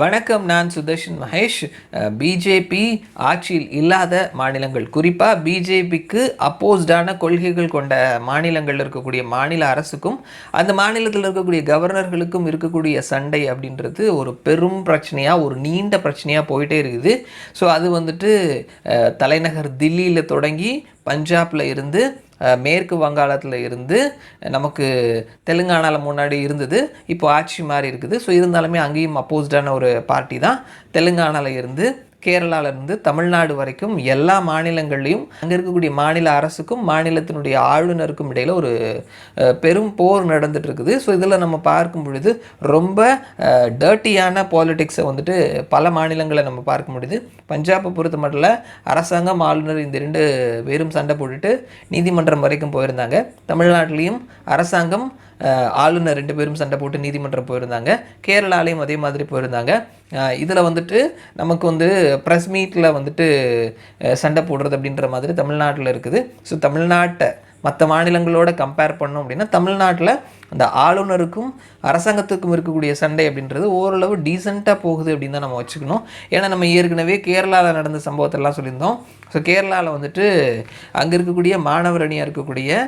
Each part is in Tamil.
வணக்கம் நான் சுதர்ஷன் மகேஷ். பிஜேபி ஆட்சியில் இல்லாத மாநிலங்கள். குறிப்பாக பிஜேபிக்கு அப்போஸ்டான கொள்கைகள் கொண்ட மாநிலங்களில் இருக்கக்கூடிய மாநில அரசுக்கும் அந்த மாநிலத்தில் இருக்கக்கூடிய கவர்னர்களுக்கும் இருக்கக்கூடிய சண்டை அப்படின்றது ஒரு பெரும் பிரச்சனையாக ஒரு நீண்ட பிரச்சனையாக போயிட்டே இருக்குது. ஸோ அது வந்துட்டு தலைநகர் தில்லியில் தொடங்கி பஞ்சாபில் இருந்து மேற்கு வங்காளத்தில் இருந்து நமக்கு தெலுங்கானாவில் முன்னாடி இருந்தது இப்போ ஆட்சி மாதிரி இருக்குது. ஸோ இருந்தாலுமே அங்கேயும் அப்போஸ்டான ஒரு பார்ட்டி தான். தெலுங்கானாவில் இருந்து கேரளால இருந்து தமிழ்நாடு வரைக்கும் எல்லா மாநிலங்கள்லையும் அங்கே இருக்கக்கூடிய மாநில அரசுக்கும் மாநிலத்தினுடைய ஆளுநருக்கும் இடையில் ஒரு பெரும் போர் நடந்துட்டு இருக்குது ஸோ இதில் நம்ம பார்க்கும் பொழுது ரொம்ப டர்ட்டியான பாலிடிக்ஸை வந்துட்டு பல மாநிலங்களை நம்ம பார்க்க முடியுது. பஞ்சாபை பொறுத்த மட்டும் அரசாங்கம் ஆளுநர் இந்த ரெண்டு பேரும் சண்டை போட்டுட்டு நீதிமன்றம் வரைக்கும் போயிருந்தாங்க. தமிழ்நாட்டிலையும் அரசாங்கம் ஆளுநர் ரெண்டு பேரும் சண்டை போட்டு நீதிமன்றம் போயிருந்தாங்க. கேரளாலையும் அதே மாதிரி போயிருந்தாங்க. இதில் வந்துட்டு நமக்கு வந்து ப்ரெஸ் மீட்டில் வந்துட்டு சண்டை போடுறது அப்படின்ற மாதிரி தமிழ்நாட்டில் இருக்குது. ஸோ தமிழ்நாட்டை மற்ற மாநிலங்களோட கம்பேர் பண்ணோம் அப்படின்னா தமிழ்நாட்டில் அந்த ஆளுநருக்கும் அரசாங்கத்துக்கும் இருக்கக்கூடிய சண்டை அப்படின்றது ஓரளவு டீசெண்டாக போகுது அப்படின்னு தான் நம்ம வச்சுக்கணும். ஏன்னா நம்ம ஏற்கனவே கேரளாவில் நடந்த சம்பவத்தெல்லாம் சொல்லியிருந்தோம். ஸோ கேரளாவில் வந்துட்டு அங்கே இருக்கக்கூடிய மாணவர் அணியாக இருக்கக்கூடிய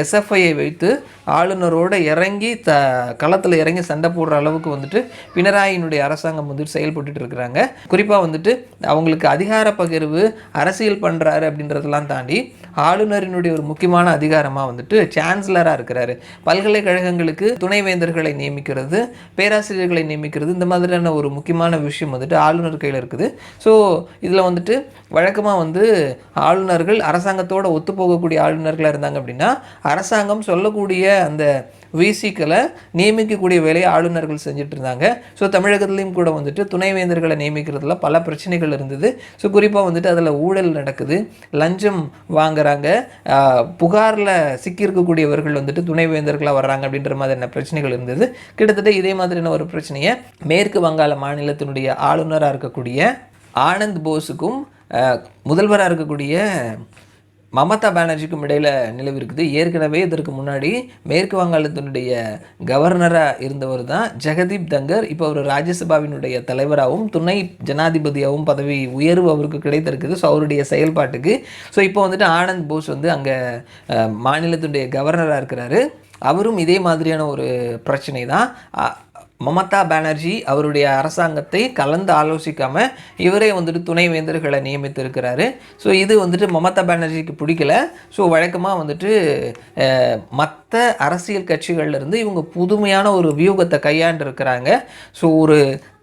எஸ்எஃப்ஐயை வைத்து ஆளுநரோட இறங்கி த களத்தில் இறங்கி சண்டை போடுற அளவுக்கு வந்துட்டு பினராயினுடைய அரசாங்கம் வந்துட்டு செயல்பட்டுட்டு இருக்கிறாங்க. குறிப்பாக வந்துட்டு அவங்களுக்கு அதிகார பகிர்வு அரசியல் பண்ணுறாரு அப்படின்றதெல்லாம் தாண்டி ஆளுநரினுடைய ஒரு முக்கியமான அதிகாரமாக வந்துட்டு சான்சலராக இருக்கிறாரு. பல்கலைக்கழகங்களுக்கு துணைவேந்தர்களை நியமிக்கிறது பேராசிரியர்களை நியமிக்கிறது இந்த மாதிரியான ஒரு முக்கியமான விஷயம் வந்துட்டு ஆளுநர் கையில் இருக்குது. ஸோ இதில் வந்துட்டு வழக்கமாக வந்து ஆளுநர்கள் அரசாங்கத்தோடு ஒத்து போகக்கூடிய ஆளுநர்களாக இருந்தாங்க அப்படின்னா அரசாங்கம் சொல்லக்கூடிய அந்த விசிக்களை நியமிக்கக்கூடிய வேலையை ஆளுநர்கள் செஞ்சுட்டு இருந்தாங்க ஸோ தமிழகத்துலேயும் கூட வந்துட்டு துணைவேந்தர்களை நியமிக்கிறதுல பல பிரச்சனைகள் இருந்தது. ஸோ குறிப்பாக வந்துட்டு அதில் ஊழல் நடக்குது. லஞ்சம் வாங்குறாங்க. புகாரில் சிக்கியிருக்கக்கூடியவர்கள் வந்துட்டு துணைவேந்தர்களாக வர்றாங்க அப்படின்ற மாதிரியான பிரச்சனைகள் இருந்தது. கிட்டத்தட்ட இதே மாதிரியான ஒரு பிரச்சனையை மேற்கு வங்காள மாநிலத்தினுடைய ஆளுநராக இருக்கக்கூடிய ஆனந்த் போஸுக்கும் முதல்வராக இருக்கக்கூடிய மமதா பானர்ஜிக்கும் இடையில் நிலவு இருக்குது. ஏற்கனவே இதற்கு முன்னாடி மேற்கு வங்காளத்தினுடைய கவர்னராக இருந்தவர் தான் ஜெகதீப் தங்கர். இப்போ அவர் ராஜ்யசபாவினுடைய தலைவராகவும் துணை ஜனாதிபதியாகவும் பதவி உயர்வு அவருக்கு கிடைத்திருக்குது. ஸோ அவருடைய செயல்பாட்டுக்கு. ஸோ இப்போ வந்துட்டு ஆனந்த் போஸ் வந்து அங்கே மாநிலத்தினுடைய கவர்னராக இருக்கிறாரு. அவரும் இதே மாதிரியான ஒரு பிரச்சனை தான். மமதா பானர்ஜி அவருடைய அரசாங்கத்தை கலந்து ஆலோசிக்காமல் இவரே வந்துட்டு துணைவேந்தர்களை நியமித்திருக்கிறாரு. ஸோ இது வந்துட்டு மமதா பானர்ஜிக்கு பிடிக்கல. ஸோ வழக்கமாக வந்துட்டு மற்ற அரசியல் கட்சிகள்லேருந்து இவங்க புதுமையான ஒரு வியூகத்தை கையாண்டுருக்கிறாங்க. ஸோ ஒரு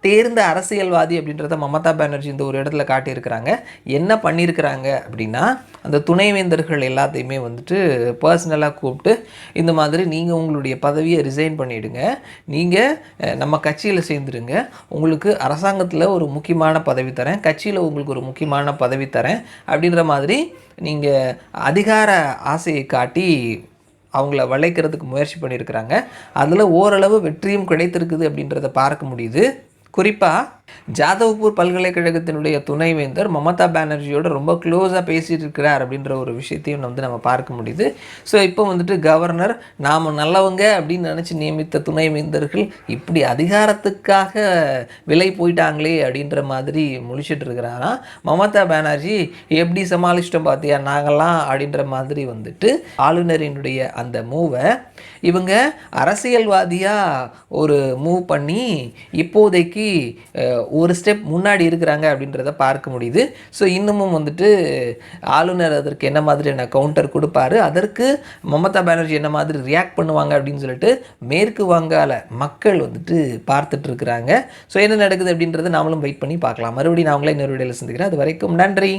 தேர்ந்த அரசியல்வாதி அப்படின்றத மமதா பானர்ஜி இந்த ஒரு இடத்துல காட்டியிருக்கிறாங்க. என்ன பண்ணியிருக்கிறாங்க அப்படின்னா அந்த துணைவேந்தர்கள் எல்லாத்தையுமே வந்துட்டு பர்சனலாக கூப்பிட்டு இந்த மாதிரி நீங்கள் உங்களுடைய பதவியை ரிசைன் பண்ணிவிடுங்க நீங்கள் நம்ம கட்சியில் சேர்ந்துருங்க. உங்களுக்கு அரசாங்கத்தில் ஒரு முக்கியமான பதவி தரேன். கட்சியில் உங்களுக்கு ஒரு முக்கியமான பதவி தரேன். அப்படின்ற மாதிரி நீங்கள் அதிகார ஆசையை காட்டி அவங்கள வளைக்கிறதுக்கு முயற்சி பண்ணியிருக்கிறாங்க. அதில் ஓரளவு வெற்றியும் கிடைத்திருக்குது அப்படின்றத பார்க்க முடியுது. குறிப்பாக ஜாதவ்பூர் பல்கலைக்கழகத்தினுடைய துணைவேந்தர் மமதா பானர்ஜியோட ரொம்ப க்ளோஸாக பேசிட்டு இருக்கிறார் அப்படின்ற ஒரு விஷயத்தையும் வந்து நம்ம பார்க்க முடியுது. ஸோ இப்போ வந்துட்டு கவர்னர் நாம் நல்லவங்க அப்படின்னு நினச்சி நியமித்த துணைவேந்தர்கள் இப்படி அதிகாரத்துக்காக விலை போயிட்டாங்களே அப்படின்ற மாதிரி முழிச்சிட்டு இருக்கிறாராம் மமதா பானர்ஜி எப்படி சமாளிச்சிட்டோம் பார்த்தியா நாங்கள்லாம் அப்படின்ற மாதிரி வந்துட்டு ஆளுநரினுடைய அந்த மூவை இவங்க அரசியல்வாதியாக ஒரு மூவ் பண்ணி இப்போதைக்கு ஒரு ஸ்டெப் முன்னாடி இருக்கிறாங்க அப்படின்றத பார்க்க முடியுது. ஸோ இன்னமும் வந்துட்டு ஆளுநர் அதற்கு என்ன மாதிரியான கவுண்டர் கொடுப்பாரு? அதற்கு மமதா பானர்ஜி என்ன மாதிரி ரியாக்ட் பண்ணுவாங்க அப்படின்னு சொல்லிட்டு மேற்கு வங்காள மக்கள் வந்துட்டு பார்த்துட்டு இருக்கிறாங்க. ஸோ என்ன நடக்குது அப்படின்றத நாமளும் வெயிட் பண்ணி பார்க்கலாம். மறுபடியும் நான் உங்களை இன்னொரு வீடியோவில் சந்திக்கிறேன். அது வரைக்கும் நன்றி.